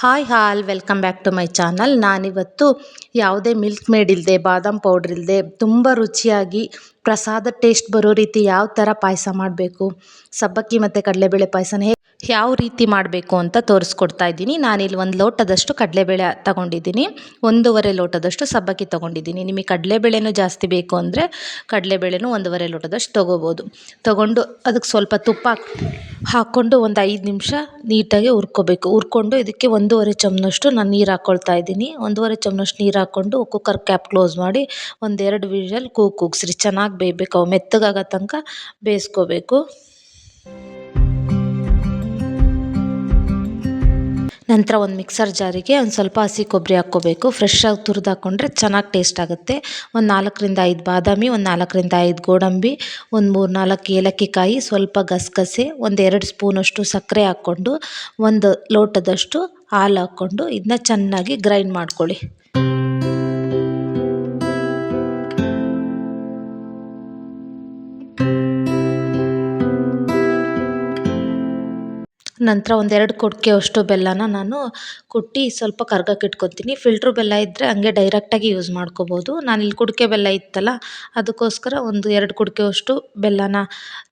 Hi all welcome back to my channel ನಾನಿವತ್ತು ಯಾವುದೇ milk made ಇಲ್ಲದೆ ಬಾದಾಮ್ ಪೌಡ್ರ್ ಇಲ್ಲದೆ ತುಂಬ ರುಚಿಯಾಗಿ ಪ್ರಸಾದ ಟೇಸ್ಟ್ ಬರೋ ರೀತಿ ಯಾವ ಥರ ಪಾಯಸ ಮಾಡಬೇಕು? ಸಬ್ಬಕ್ಕಿ ಮತ್ತು ಕಡಲೆಬೇಳೆ ಪಾಯಸನ ಹೇಗೆ ಯಾವ ರೀತಿ ಮಾಡಬೇಕು ಅಂತ ತೋರಿಸ್ಕೊಡ್ತಾ ಇದ್ದೀನಿ. ನಾನಿಲ್ಲಿ ಒಂದು ಲೋಟದಷ್ಟು ಕಡಲೆಬೇಳೆ ತಗೊಂಡಿದ್ದೀನಿ. ಒಂದೂವರೆ ಲೋಟದಷ್ಟು ಸಬ್ಬಕ್ಕಿ ತೊಗೊಂಡಿದ್ದೀನಿ. ನಿಮಗೆ ಕಡಲೆಬೇಳೆನೂ ಜಾಸ್ತಿ ಬೇಕು ಅಂದರೆ ಕಡಲೆಬೇಳೆನೂ ಒಂದೂವರೆ ಲೋಟದಷ್ಟು ತೊಗೋಬೋದು. ತೊಗೊಂಡು ಅದಕ್ಕೆ ಸ್ವಲ್ಪ ತುಪ್ಪ ಹಾಕ್ಕೊಂಡು ಒಂದು ಐದು ನಿಮಿಷ ನೀಟಾಗಿ ಹುರ್ಕೋಬೇಕು. ಹುರ್ಕೊಂಡು ಇದಕ್ಕೆ ಒಂದೂವರೆ ಚಮಚದಷ್ಟು ನಾನು ನೀರು ಹಾಕ್ಕೊಳ್ತಾ ಇದ್ದೀನಿ. ಒಂದೂವರೆ ಚಮಚದಷ್ಟು ನೀರು ಹಾಕ್ಕೊಂಡು ಕುಕ್ಕರ್ ಕ್ಯಾಪ್ ಕ್ಲೋಸ್ ಮಾಡಿ ಒಂದೆರಡು ವಿಷಲ್ ಕೂಗಿ ಕೂಗಿಸ್ರಿ ಚೆನ್ನಾಗಿ ಬೇಯಬೇಕು ಅವು ಮೆತ್ತಗಾಗೋ ತನಕ ಬೇಯಿಸ್ಕೋಬೇಕು. ನಂತರ ಒಂದು ಮಿಕ್ಸರ್ ಜಾರಿಗೆ ಒಂದು ಸ್ವಲ್ಪ ಹಸಿ ಕೊಬ್ಬರಿ ಹಾಕ್ಕೋಬೇಕು. ಫ್ರೆಶ್ಶಾಗಿ ತುರಿದು ಹಾಕ್ಕೊಂಡ್ರೆ ಚೆನ್ನಾಗಿ ಟೇಸ್ಟ್ ಆಗುತ್ತೆ. ಒಂದು ನಾಲ್ಕರಿಂದ ಐದು ಬಾದಾಮಿ, ಒಂದು ನಾಲ್ಕರಿಂದ ಐದು ಗೋಡಂಬಿ, ಒಂದು ಮೂರು ನಾಲ್ಕು ಏಲಕ್ಕಿ ಕಾಯಿ ಸ್ವಲ್ಪ ಗಸಗಸೆ, ಒಂದು ಎರಡು ಸ್ಪೂನಷ್ಟು ಸಕ್ಕರೆ ಹಾಕ್ಕೊಂಡು, ಒಂದು ಲೋಟದಷ್ಟು ಹಾಲು ಹಾಕ್ಕೊಂಡು ಇದನ್ನ ಚೆನ್ನಾಗಿ ಗ್ರೈಂಡ್ ಮಾಡ್ಕೊಳ್ಳಿ. ನಂತರ ಒಂದೆರಡು ಕೊಡಕೆ ಅಷ್ಟು ಬೆಲ್ಲನ ನಾನು ಕುಟ್ಟಿ ಸ್ವಲ್ಪ ಕರ್ಗಕ್ಕೆ ಇಟ್ಕೊತೀನಿ. ಫಿಲ್ಟ್ರ್ ಬೆಲ್ಲ ಇದ್ದರೆ ಹಂಗೆ ಡೈರೆಕ್ಟಾಗಿ ಯೂಸ್ ಮಾಡ್ಕೋಬೋದು. ನಾನಿಲ್ಲಿ ಕುಡಿಕೆ ಬೆಲ್ಲ ಇತ್ತಲ್ಲ, ಅದಕ್ಕೋಸ್ಕರ ಒಂದು ಎರಡು ಕುಡಿಕೆಯಷ್ಟು ಬೆಲ್ಲನ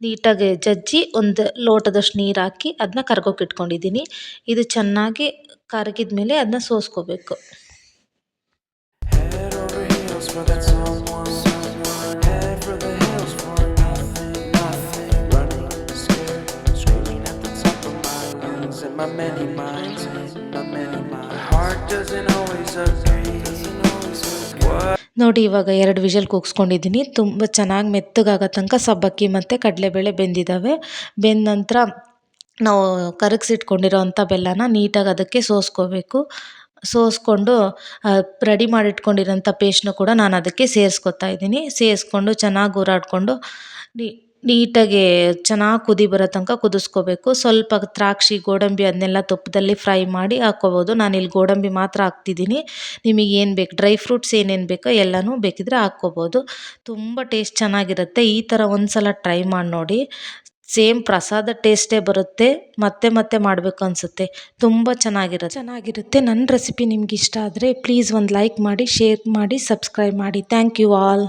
ನೀಟಾಗಿ ಜಜ್ಜಿ ಒಂದು ಲೋಟದಷ್ಟು ನೀರು ಹಾಕಿ ಅದನ್ನ ಕರ್ಗೋಕೆ ಇಟ್ಕೊಂಡಿದ್ದೀನಿ. ಇದು ಚೆನ್ನಾಗಿ ಕರಗಿದ ಮೇಲೆ ಅದನ್ನ ಸೋಸ್ಕೋಬೇಕು. My many minds, my many minds. Heart doesn't always agree. ನೋಡಿ ಇವಾಗ ಎರಡು ವಿಷಲ್ ಕೂಗಿಸ್ಕೊಂಡಿದ್ದೀನಿ ತುಂಬ ಚೆನ್ನಾಗಿ ಮೆತ್ತಗಾಗೋ ತನಕ ಸಬ್ಬಕ್ಕಿ ಮತ್ತು ಕಡಲೆಬೇಳೆ ಬೆಂದಿದ್ದಾವೆ ಬೆಂದ ನಂತರ ನಾವು ಕರಗಿಸಿಟ್ಕೊಂಡಿರೋ ಅಂಥ ಬೆಲ್ಲನ ನೀಟಾಗಿ ಅದಕ್ಕೆ ಸೋಸ್ಕೋಬೇಕು ಸೋಸ್ಕೊಂಡು ರೆಡಿ ಮಾಡಿಟ್ಕೊಂಡಿರೋಂಥ ಪೇಸ್ಟ್ನು ಕೂಡ ನಾನು ಅದಕ್ಕೆ ಸೇರಿಸ್ಕೊತಾ ಇದ್ದೀನಿ ಸೇರಿಸ್ಕೊಂಡು ಚೆನ್ನಾಗಿ ಊರಾಡಿಕೊಂಡು ನೀ ನೀಟಾಗಿ ಚೆನ್ನಾಗಿ ಕುದಿ ಬರೋ ತನಕ ಕುದಿಸ್ಕೋಬೇಕು. ಸ್ವಲ್ಪ ದ್ರಾಕ್ಷಿ, ಗೋಡಂಬಿ ಅದನ್ನೆಲ್ಲ ತುಪ್ಪದಲ್ಲಿ ಫ್ರೈ ಮಾಡಿ ಹಾಕ್ಕೋಬೋದು. ನಾನಿಲ್ಲಿ ಗೋಡಂಬಿ ಮಾತ್ರ ಹಾಕ್ತಿದ್ದೀನಿ. ನಿಮಗೆ ಏನು ಬೇಕು, ಡ್ರೈ ಫ್ರೂಟ್ಸ್ ಏನೇನು ಬೇಕೋ ಎಲ್ಲನೂ ಬೇಕಿದ್ರೆ ಹಾಕ್ಕೋಬೋದು. ತುಂಬ ಟೇಸ್ಟ್ ಚೆನ್ನಾಗಿರುತ್ತೆ. ಈ ಥರ ಒಂದು ಸಲ ಟ್ರೈ ಮಾಡಿ ನೋಡಿ. ಸೇಮ್ ಪ್ರಸಾದ ಟೇಸ್ಟೇ ಬರುತ್ತೆ. ಮತ್ತೆ ಮತ್ತೆ ಮಾಡಬೇಕು ಅನಿಸುತ್ತೆ. ತುಂಬ ಚೆನ್ನಾಗಿರುತ್ತೆ. ಚೆನ್ನಾಗಿರುತ್ತೆ. ನನ್ನ ರೆಸಿಪಿ ನಿಮ್ಗೆ ಇಷ್ಟ ಆದರೆ ಪ್ಲೀಸ್ ಒಂದು ಲೈಕ್ ಮಾಡಿ, ಶೇರ್ ಮಾಡಿ, ಸಬ್ಸ್ಕ್ರೈಬ್ ಮಾಡಿ. Thank you all.